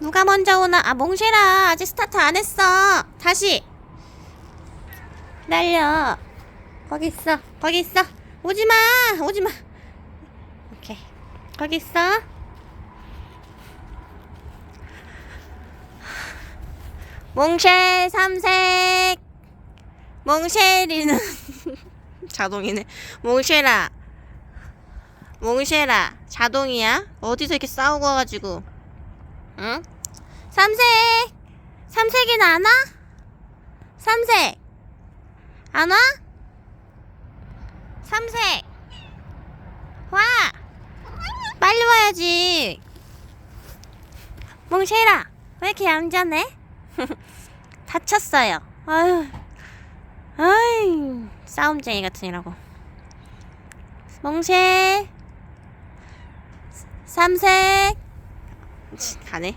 누가 먼저 오나? 아, 몽쉐라. 아직 스타트 안 했어. 다시. 날려. 거기 있어. 거기 있어. 오지 마. 오지 마. 오케이. 거기 있어. 몽쉘 삼색. 몽쉘이는 자동이네. 몽쉘아. 몽쉘아. 자동이야? 어디서 이렇게 싸우고 와가지고. 응? 삼색! 삼색이는 안 와? 삼색! 안 와? 삼색! 와! 빨리 와야지! 몽쉐라! 왜 이렇게 얌전해? 다쳤어요. 아유. 아유. 싸움쟁이 같으니라고. 몽쉐! 삼색! 가네.